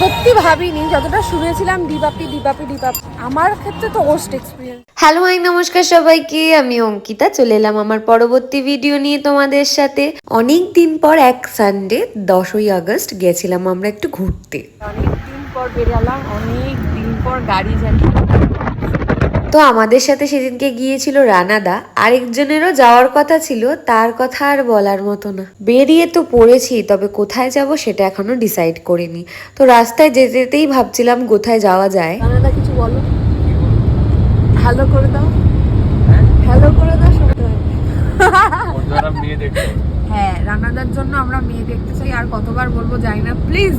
সত্যি ভাবিনি যতটা শুনেছিলাম ডিবাপি ডিবাপি ডিবাপি আমার ক্ষেত্রে তো ওস্ট এক্সপিরিয়েন্স হ্যালো হাই নমস্কার সবাইকে। আমি অঙ্কিতা চলে এলাম আমার পরবর্তী ভিডিও নিয়ে তোমাদের সাথে। অনেক দিন পর এক সানডে দশই আগস্ট গেছিলাম আমরা একটু ঘুরতে। অনেক দিন পর বেরালাম অনেক দিন পর গাড়ি জানি তো আমাদের সাথে সেদিনকে গিয়েছিল রানাদা। আরেকজনেরও যাওয়ার কথা ছিল তার কথা আর বলার মতো না। বেরিয়ে তো পড়েছি তবে কোথায় যাব সেটা এখনও ডিসাইড করিনি। তো রাস্তায় যেতে যেতেই ভাবছিলাম কোথায় যাওয়া যায়। রানাদা কিছু বলো? হ্যালো করে দাও। হ্যালো করে দাও হ্যাঁ রানাদার জন্য আমরা মেয়ে দেখতে চাই আর কতবার বলব যাই না। প্লিজ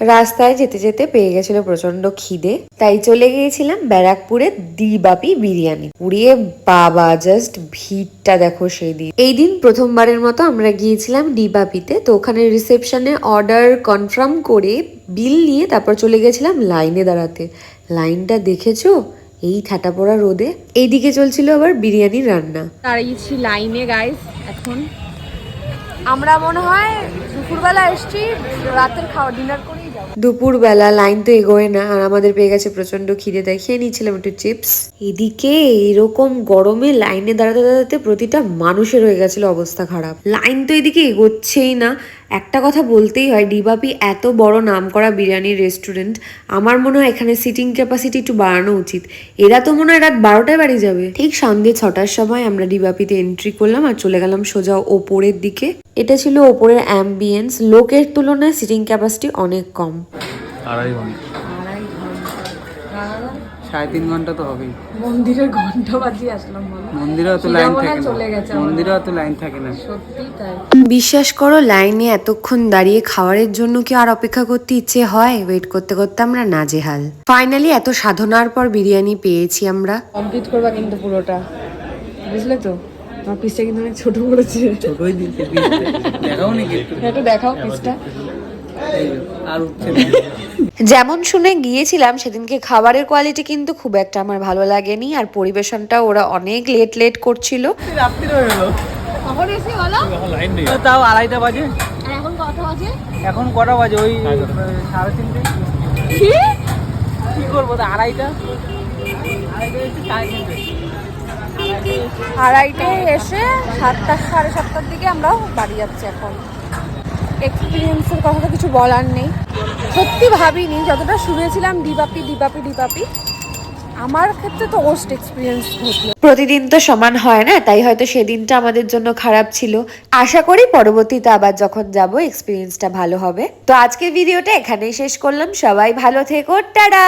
রাস্তায় যেতে যেতে পেয়ে গেছিল প্রচণ্ড খিদে। তাই চলে গিয়েছিলাম ব্যারাকপুরে দিবাপি বিরিয়ানি। পুড়িয়ে বাবা জাস্ট ভিড়টা দেখো সেই দিন। এই দিন প্রথমবারের মতো আমরা গিয়েছিলাম ডিবাপিতে তো ওখানে রিসেপশনে অর্ডার কনফার্ম করে বিল নিয়ে তারপর চলে গেছিলাম লাইনে দাঁড়াতে। লাইনটা দেখেছ? এই ঠাটা পড়া রোদে। এইদিকে চলছিল আবার বিরিয়ানি রান্না। দাঁড়িয়েছি লাইনে গাইস এখন। আমরা মনে হয় দুপুরবেলা এসছি, রাতের খাওয়া ডিনার যাব দুপুরবেলা লাইন তো এগোয় না, আর আমাদের পেয়ে গেছে প্রচণ্ড খিদে, তাই খেয়ে নিচ্ছিলাম একটু চিপস। এদিকে এরকম গরমে লাইনে দাঁড়াতে দাঁড়াতে প্রতিটা মানুষের হয়ে গেছিল অবস্থা খারাপ। লাইন তো এদিকে এগোচ্ছেই না। একটা কথা বলতেই হয়, ডিবাপি এত বড় নামকরা বিরিয়ানির রেস্টুরেন্ট, আমার মনে হয় এখানে সিটিং ক্যাপাসিটি একটু বাড়ানো উচিত। এরা তো মনে হয় রাত বারোটায় বাড়ি যাবে। ঠিক সন্ধ্যে ছটার সময় আমরা ডিবাপিতে এন্ট্রি করলাম আর চলে গেলাম সোজা ওপরের দিকে। এটা ছিল ওপরের অ্যাম্বিয়েন্স লোকের তুলনায় সিটিং ক্যাপাসিটি অনেক কম। আড়াই ঘণ্টা। সাড়ে তিন ঘণ্টা তো হবেই। মন্দিরের ঘণ্টা বাজিয়ে আসলাম মন্দিরে অত লাইন থাকে না। মন্দিরে অত লাইন থাকে না। সত্যি তাই। বিশ্বাস করো লাইনে এতক্ষণ দাঁড়িয়ে খাবারের জন্য কি আর অপেক্ষা করতে ইচ্ছে হয়? ওয়েট করতে করতে আমরা নাজেহাল। ফাইনালি এত সাধনার পর বিরিয়ানি পেয়েছি আমরা। কমপ্লিট করবা কিন্তু পুরোটা। বুঝলে তো? আমার পিসটা কিন্তু অনেক ছোট করেছে ছোটই দিতে দেখাও নাকি একটু দেখাও পিসটা। আর উঠছে না যেমন শুনে গিয়েছিলাম সেদিনকে খাবারের কোয়ালিটি কিন্তু খুব একটা আমার ভালো লাগেনি আর পরিবেশনটা ওরা অনেক লেট লেট করছিল। তাও আড়াইটা বাজে। এখন কটা বাজে? এখন কটা বাজে? ওই সাড়ে তিনটে। কি? কি করব আড়াইটা? আড়াইটা এসে সাড়ে তিনটে। আড়াইটে এসে সাতটা সাড়ে সাতটার দিকে আমরা বাড়ি যাচ্ছি এখন। এক্সপিরিয়েন্সের কথা তো কিছু বলার নেই। সত্যি ভাবিনি, যতটা শুনেছিলাম ডিবাপি ডিবাপি ডিবাপি আমার ক্ষেত্রে তো ওস্ট এক্সপিরিয়েন্স প্রতিদিন তো সমান হয় না, তাই হয়তো সেদিনটা আমাদের জন্য খারাপ ছিল। আশা করি পরবর্তীতে আবার যখন যাব এক্সপিরিয়েন্সটা ভালো হবে। তো আজকের ভিডিওটা এখানেই শেষ করলাম। সবাই ভালো থেকো, টাটা!